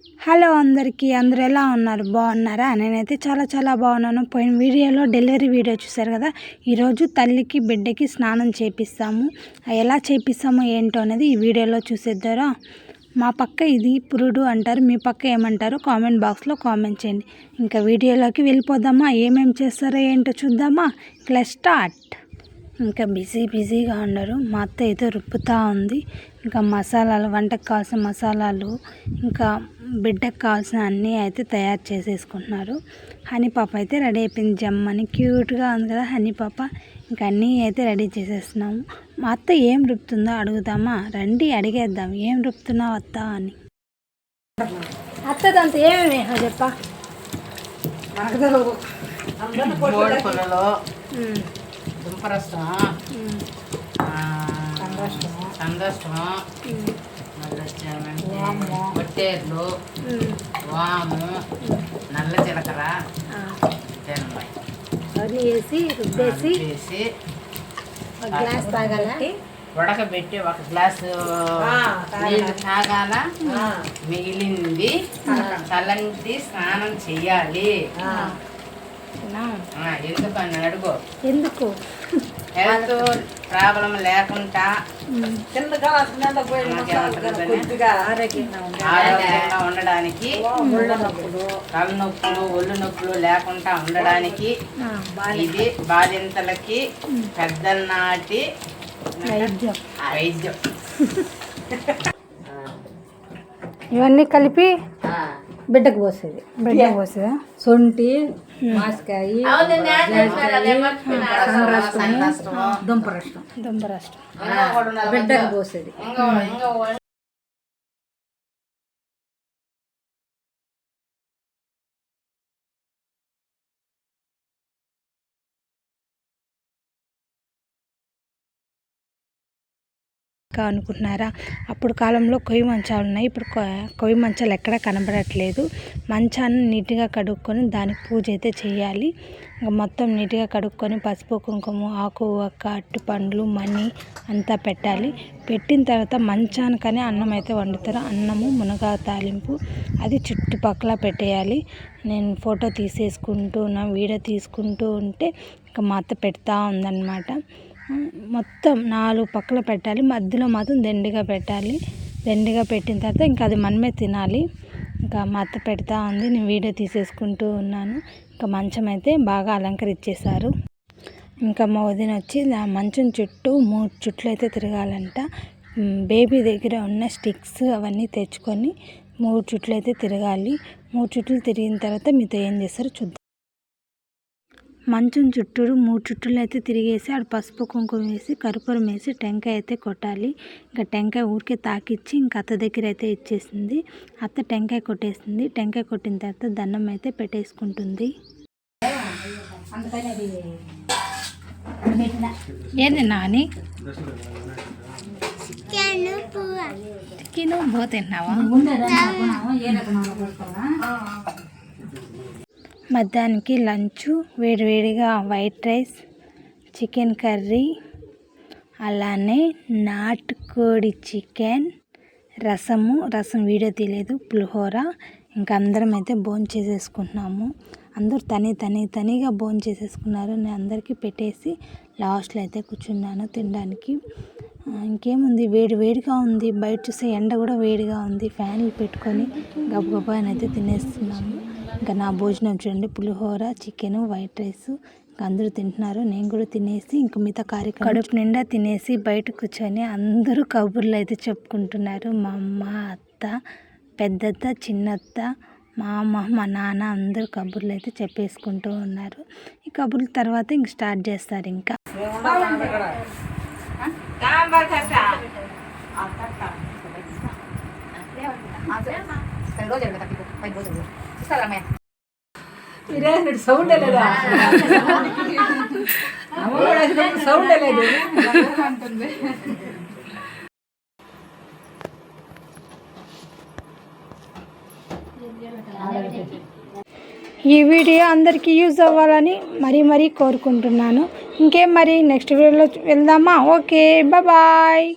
Hello అందరికీ అందరూ ఎలా ఉన్నారు? బాగున్నారా? నేనైతే చాలా చాలా బాగున్నాను. పోయిన వీడియోలో డెలివరీ వీడియో చూశారు కదా? ఈరోజు తల్లికి బిడ్డకి స్నానం చేపిస్తాము. ఎలా చేపిస్తామో ఏంటో అనేది ఈ వీడియోలో చూసేద్దారా? మా పక్క ఇది పురుడు అంటారు. మీ పక్క ఏమంటారు కామెంట్ బాక్స్లో కామెంట్ చేయండి. ఇంకా వీడియోలోకి వెళ్ళిపోదామా? ఏమేమి చేస్తారో ఏంటో చూద్దామా? ఇట్లా స్టార్ట్. ఇంకా బిజీ బిజీగా ఉన్నారు. మా అత్త ఏదో రుబ్బుతా ఉంది. ఇంకా మసాలాలు వంటకు కావాల్సిన మసాలాలు ఇంకా బిడ్డకు కావాల్సిన అన్నీ అయితే తయారు చేసేసుకుంటున్నారు. హనీ పాప అయితే రెడీ అయిపోయింది జమ్మని క్యూట్గా ఉంది కదా హనీ పాప. ఇంకా అన్నీ అయితే రెడీ చేసేస్తున్నాము. మా అత్త ఏం రుపుతుందో అడుగుదామా? రండి అడిగేద్దాం. ఏం రుపుతున్నావు అత్త అని. అత్తదంత ఏమేమి? చెప్ప. సందష్టం పొట్టేర్లు వాము నల్ల జీలకర్ర తినమ్మాయి అవన్నీ వేసి రుబ్బేసి వేసి ఒక గ్లాస్ తాగాలి ఉడకబెట్టి ఒక గ్లాసు నీళ్ళు తాగాల. మిగిలింది చల్లంటి స్నానం చెయ్యాలి. ఆ, ఎందుకని అడుగు. ఎందుకు? హెల్త్ ప్రాబ్లం లేకుండా ఆరోగ్యంగా ఉండడానికి తలనొప్పులు ఒళ్ళు నొప్పులు. లేకుండా ఉండడానికి ఇది బాలింతలకి పెద్దల నాటి వైద్యం. వైద్యం. ఇవన్నీ కలిపి బిడ్డకు పోసేది. బిడ్డకు పోసేదా? సొంటి మాస్కాయ దుంప రసం దుంప రాష్ట్రం. బిడ్డకు పోసేది. ఇంకా అనుకుంటున్నారా? అప్పుడు కాలంలో కొయ్యి మంచాలు ఉన్నాయి. ఇప్పుడు కొయ్యి మంచాలు ఎక్కడ కనబడట్లేదు. మంచాన్ని నీట్గా కడుక్కొని దానికి పూజ అయితే చేయాలి. ఇంకా మొత్తం నీట్గా కడుక్కొని పసుపు కుంకుమ ఆకు ఒక్క అట్టు పండ్లు మనీ అంతా పెట్టాలి. పెట్టిన తర్వాత మంచానికనే అన్నం అయితే వండుతారు. అన్నము మునగా తాలింపు అది చుట్టుపక్కల పెట్టేయాలి. నేను ఫోటో తీసేసుకుంటూ నా వీడియో తీసుకుంటూ ఉంటే ఇంకా మా అత్త పెడతా ఉందన్నమాట. మొత్తం నాలుగు పక్కల పెట్టాలి. మధ్యలో మాత్రం దండిగా పెట్టాలి. దండిగా పెట్టిన తర్వాత ఇంకా అది మనమే తినాలి. ఇంకా మా అత్త పెడతా ఉంది. నేను వీడియో తీసేసుకుంటూ ఉన్నాను. ఇంకా మంచం అయితే బాగా అలంకరించేశారు. ఇంకా మా వదిన వచ్చి ఆ మంచం చుట్టూ మూడు చుట్లు అయితే తిరగాలంట. బేబీ దగ్గర ఉన్న స్టిక్స్ అవన్నీ తెచ్చుకొని మూడు చుట్లు అయితే తిరగాలి. మూడు చుట్లు తిరిగిన తర్వాత మీతో ఏం చేస్తారో చూద్దాం. మంచం చుట్టూరు మూడు చుట్టూలు అయితే తిరిగేసి ఆడ పసుపు కుంకుమ వేసి కర్పూరం వేసి టెంకాయ అయితే కొట్టాలి. ఇంకా టెంకాయ ఊరికే తాకిచ్చి ఇంకా అత్త దగ్గర అయితే ఇచ్చేసింది. అత్త టెంకాయ కొట్టేసింది. టెంకాయ కొట్టిన తర్వాత దండం అయితే పెట్టేసుకుంటుంది. ఏంది నాని? చికెన్ బో తిన్నావా? మధ్యాహ్నానికి లంచ్ వేడివేడిగా వైట్ రైస్ చికెన్ కర్రీ అలానే నాటుకోడి చికెన్ రసము రసం వీడియో తీయలేదు పులిహోర ఇంకా అందరం అయితే భోజనం చేసేసుకుంటున్నాము. అందరూ తని తని తనీగా భోజనం చేసేసుకున్నారు. నేను అందరికీ పెట్టేసి లాస్ట్లో అయితే కూర్చున్నాను తినడానికి. ఇంకేముంది? వేడి వేడిగా ఉంది. బయట చూసే ఎండ కూడా వేడిగా ఉంది. ఫ్యాన్లు పెట్టుకొని గబగబా అయితే తినేస్తున్నాము ఇంకా నా భోజనం చూడండి పులిహోర చికెన్ వైట్ రైస్ ఇంకా అందరూ తింటున్నారు. నేను కూడా తినేసి ఇంకా మిగతా కార్యక్రమం కడుపు నిండా తినేసి బయట కూర్చొని అందరూ కబుర్లు అయితే చెప్పుకుంటున్నారు. మా అమ్మ అత్త పెద్దత్త చిన్నత్త మా అమ్మ మా నాన్న అందరూ కబుర్లు అయితే చెప్పేసుకుంటూ ఉన్నారు. ఈ కబుర్ల తర్వాత ఇంక స్టార్ట్ చేస్తారు ఇంకా. సౌండ్ లేదా సౌండ్ లేదు ఈ వీడియో అందరికీ యూజ్ అవ్వాలని మరీ మరీ కోరుకుంటున్నాను. ఇంకేం మరి? నెక్స్ట్ వీడియోలో వెళ్దామా? Okay bye.